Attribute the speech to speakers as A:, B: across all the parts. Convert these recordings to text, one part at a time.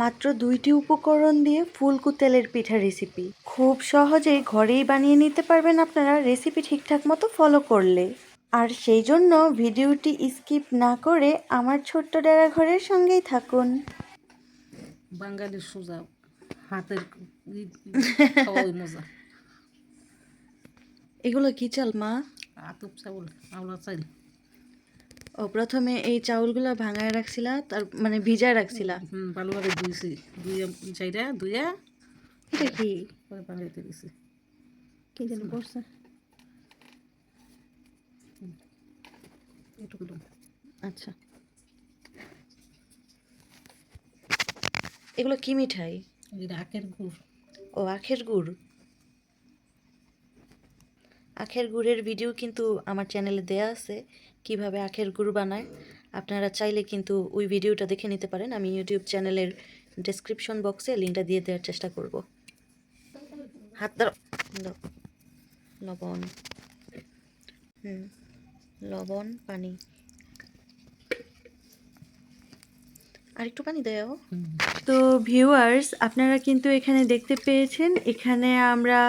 A: মাত্র দুইটি উপকরণ দিয়ে ফুলকু তেলের পিঠা রেসিপি খুব সহজেই ঘরেই বানিয়ে নিতে পারবেন আপনারা রেসিপি ঠিকঠাক মতো ফলো করলে। আর সেই জন্য ভিডিওটি স্কিপ না করে আমার ছোট্ট ডেরা ঘরের সঙ্গেই থাকুন।
B: বাঙালির সোজা হাতের মজা।
A: এগুলো কি চাল মা?
B: আতপ চাউল আওলা চাইল
A: ও প্রথমে এই চাউলগুলো ভাঙায় রাখছিলা তার মানে ভিজায় রাখছিলা?
B: হুম ভালোভাবে ধুইছি। ধুইয়া চাইরা ধুইয়া
A: এটা কি?
B: পরে বাঙালিতে দিছি।
A: কি যেন
B: এটুকু
A: আচ্ছা। এগুলো কি মিঠাই?
B: আখের গুড়।
A: ও আখের গুড়? আখের গুড়ের ভিডিও কিন্তু আমার চ্যানেলে দেয়া আছে, কীভাবে আখের গুড় বানায়। আপনারা চাইলে কিন্তু ওই ভিডিওটা দেখে নিতে পারেন। আমি ইউটিউব চ্যানেলের ডেসক্রিপশন বক্সে লিঙ্কটা দিয়ে দেওয়ার চেষ্টা করব। হাত। লবণ। হুম, লবণ, পানি। আর একটু পানি
B: হুম।
A: তো ভিউয়ার্স আপনারা কিন্তু এখানে দেখতে পেয়েছেন, এখানে আমরা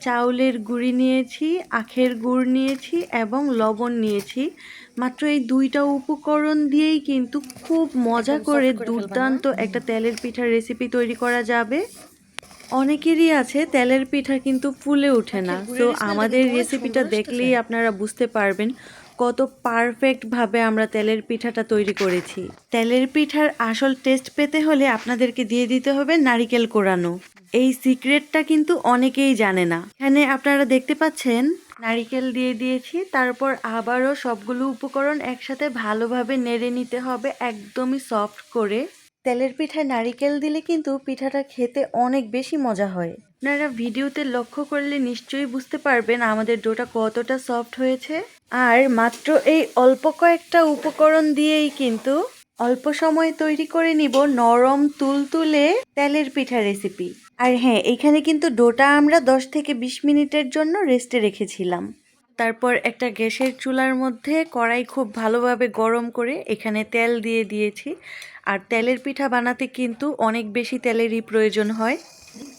A: চাউলের গুঁড়ি নিয়েছি আখের গুড় নিয়েছি এবং লবণ নিয়েছি। মাত্র এই দুইটা উপকরণ দিয়েই কিন্তু খুব মজা করে? দুর্দান্ত একটা তেলের পিঠার রেসিপি তৈরি করা যাবে। অনেকেরই আছে তেলের পিঠা কিন্তু ফুলে ওঠে না। তো আমাদের রেসিপিটা দেখলেই আপনারা বুঝতে পারবেন কত পারফেক্ট ভাবে আমরা তেলের পিঠাটা তৈরি করেছি। তেলের পিঠার আসল টেস্ট পেতে হলে আপনাদেরকে দিয়ে দিতে হবে নারিকেল কোরানো। এই সিক্রেটটা কিন্তু অনেকেই জানে না। এখানে আপনারা দেখতে পাচ্ছেন, নারিকেল দিয়ে দিয়েছি, তারপর আবারও সবগুলো উপকরণ একসাথে ভালোভাবে নেড়ে নিতে হবে, একদমই সফট করে। তেলের পিঠায় নারিকেল দিলে কিন্তু পিঠাটা খেতে অনেক বেশি মজা হয়। আপনারা ভিডিওতে লক্ষ্য করলে নিশ্চয়ই বুঝতে পারবেন আমাদের ডোটা কতটা সফট হয়েছে। আর মাত্র এই অল্প কয়েকটা উপকরণ দিয়েই কিন্তু অল্প সময় তৈরি করে নিব নরম তুলতুলে তেলের পিঠা রেসিপি। আর হ্যাঁ এখানে কিন্তু ডোটা আমরা দশ থেকে বিশ মিনিটের জন্য রেস্টে রেখেছিলাম। তারপর একটা গ্যাসের চুলার মধ্যে কড়াই খুব ভালোভাবে গরম করে এখানে তেল দিয়ে দিয়েছি। আর তেলের পিঠা বানাতে কিন্তু অনেক বেশি তেলেরই প্রয়োজন হয়।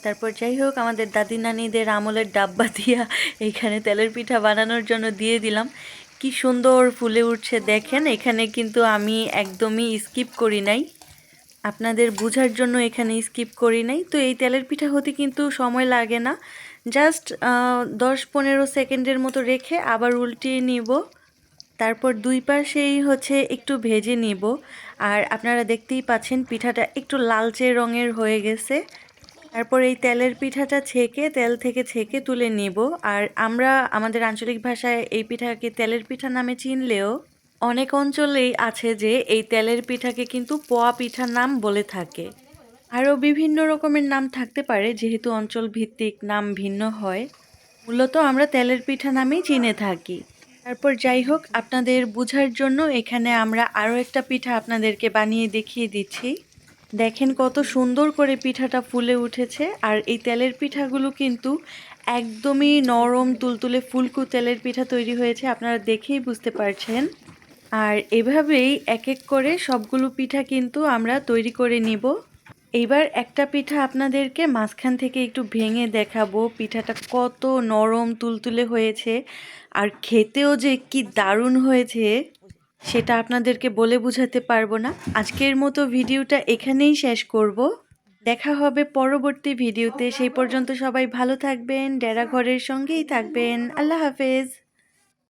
A: তারপর যাই হোক, আমাদের দাদি নানিদের আমলের ডাব্বা দিয়া এখানে তেলের পিঠা বানানোর জন্য দিয়ে দিলাম। কি সুন্দর ফুলে উঠছে, দেখেন? এখানে কিন্তু আমি একদমই স্কিপ করি নাই। আপনাদের বোঝার জন্য এখানে স্কিপ করি নাই। তো এই তেলের পিঠা হতে কিন্তু সময় লাগে না। জাস্ট দশ পনেরো সেকেন্ডের মতো রেখে আবার উল্টিয়ে নিব। তারপর দুই পাশেই হচ্ছে একটু ভেজে নিব। আর আপনারা দেখতেই পাচ্ছেন পিঠাটা একটু লালচে রঙের হয়ে গেছে। তারপর এই তেলের পিঠাটা ছেঁকে, তেল থেকে ছেঁকে তুলে নিব। আর আমরা আমাদের আঞ্চলিক ভাষায় এই পিঠাকে তেলের পিঠা নামে চিনলেও অনেক অঞ্চলেই আছে যে এই তেলের পিঠাকে কিন্তু পোয়া পিঠা নাম বলে থাকে। আরও বিভিন্ন রকমের নাম থাকতে পারে, যেহেতু অঞ্চল ভিত্তিক নাম ভিন্ন হয়। মূলত আমরা তেলের পিঠা নামেই চিনে থাকি। তারপর যাই হোক, আপনাদের বুঝার জন্য এখানে আমরা আরও একটা পিঠা আপনাদেরকে বানিয়ে দেখিয়ে দিচ্ছি। দেখেন কত সুন্দর করে পিঠাটা ফুলে উঠেছে, আর এই তেলের পিঠাগুলো কিন্তু একদমই নরম, তুলতুলে, ফুলকু তেলের পিঠা তৈরি হয়েছে। আপনারা দেখেই বুঝতে পারছেন। আর এভাবেই এক এক করে সবগুলো পিঠা কিন্তু আমরা তৈরি করে নিব। এইবার একটা পিঠা আপনাদেরকে মাঝখান থেকে একটু ভেঙে দেখাবো। পিঠাটা কত নরম তুলতুলে হয়েছে আর খেতেও যে কি দারুণ হয়েছে সেটা আপনাদেরকে বলে বোঝাতে পারব না। আজকের মতো ভিডিওটা এখানেই শেষ করব। দেখা হবে পরবর্তী ভিডিওতে। সেই পর্যন্ত সবাই ভালো থাকবেন ডেরা ঘরের সঙ্গেই থাকবেন। আল্লাহ হাফেজ।